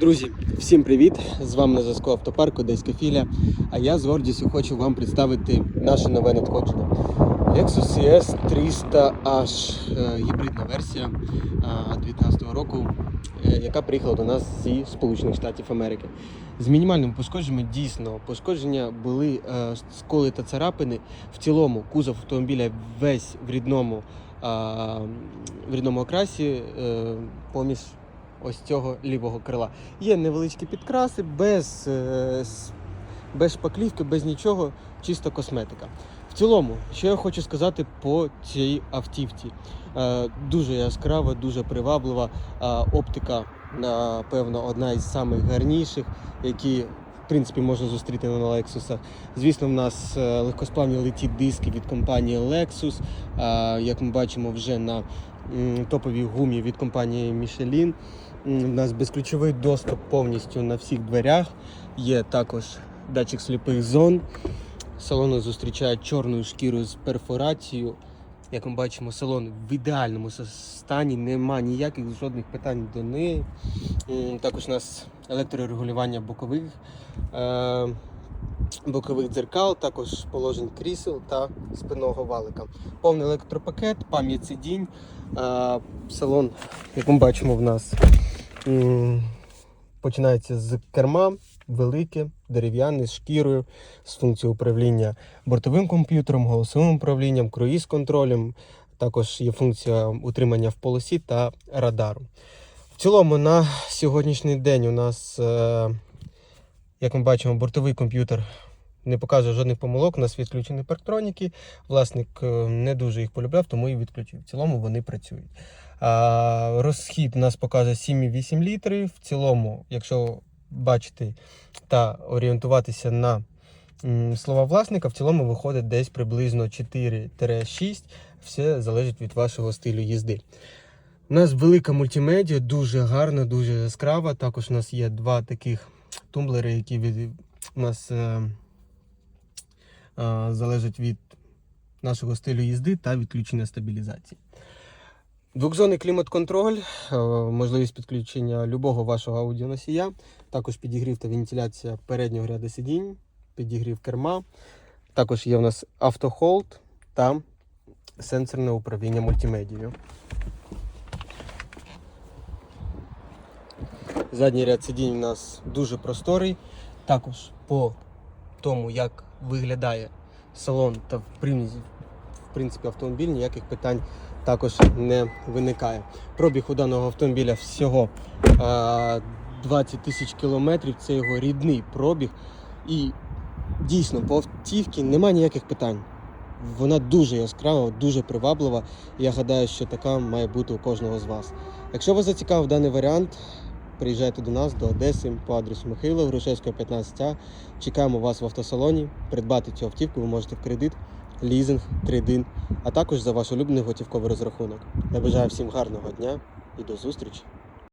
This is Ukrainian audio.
Друзі, всім привіт! З вами на зв'язку автопарку Одеська філія. А я з гордістю хочу вам представити наше нове надходження. Lexus ES 300H е, гібридна версія е, 2019 року, е, яка приїхала до нас зі Сполучених Штатів Америки. З мінімальними пошкодженнями дійсно пошкодження були е, сколи та царапини. В цілому кузов автомобіля весь в рідному, в рідному окрасі е, поміж ось цього лівого крила. Є невеличкі підкраси, без, е, без шпаклівки, без нічого, чисто косметика. В цілому, що я хочу сказати по цій автівці. Е, Дуже яскрава, дуже приваблива. Оптика, напевно, одна із найгарніших, які в принципі можна зустріти на Lexus. Звісно, в нас е, легкосплавні леті диски від компанії Lexus. Е, Як ми бачимо, вже на топовій гумі від компанії Michelin. У нас безключовий доступ повністю на всіх дверях. Є також датчик сліпих зон. Салони зустрічають чорною шкірою з перфорацією. Як ми бачимо, салон в ідеальному стані, нема ніяких жодних питань до неї. Також у нас електрорегулювання бокових, е, бокових дзеркал, також положень крісел та спинного валика. Повний електропакет, пам'ять сидінь. Е, Салон, як ми бачимо, в нас починається з керма, велике, дерев'яне, з шкірою, з функцією управління бортовим комп'ютером, голосовим управлінням, круїз-контролем. Також є функція утримання в полосі та радару. В цілому, на сьогоднішній день у нас, е, як ми бачимо, бортовий комп'ютер не показує жодних помилок, у нас відключені парктроніки. Власник е, не дуже їх полюбляв, тому і відключив. В цілому вони працюють. Розхід у нас показує 7,8 літри. В цілому, якщо бачити та орієнтуватися на слова власника, в цілому виходить десь приблизно 4-6. Все залежить від вашого стилю їзди. У нас велика мультимедіа, дуже гарна, дуже яскрава. Також у нас є два таких тумблери, які від у нас е, е, залежать від нашого стилю їзди та відключення стабілізації. Двохзонний клімат-контроль, е, можливість підключення любого вашого аудіоносія, також підігрів та вентиляція переднього ряду сидінь, підігрів керма. Також є у нас автохолд та сенсорне управління мультимедією. Задній ряд сидінь у нас дуже просторий. Також по тому, як виглядає салон та в в принципі автомобіль, ніяких питань також не виникає. Пробіг у даного автомобіля всього 20 тисяч кілометрів. Це його рідний пробіг. І дійсно по автівці немає ніяких питань. Вона дуже яскрава, дуже приваблива. Я гадаю, що така має бути у кожного з вас. Якщо вас зацікавив даний варіант, приїжджайте до нас, до Одеси по адресу Михайла Грушевського, 15А. Чекаємо вас в автосалоні. Придбати цю автівку ви можете в кредит, лізинг, трейдин, а також за ваш улюблений готівковий розрахунок. Я бажаю всім гарного дня і до зустрічі!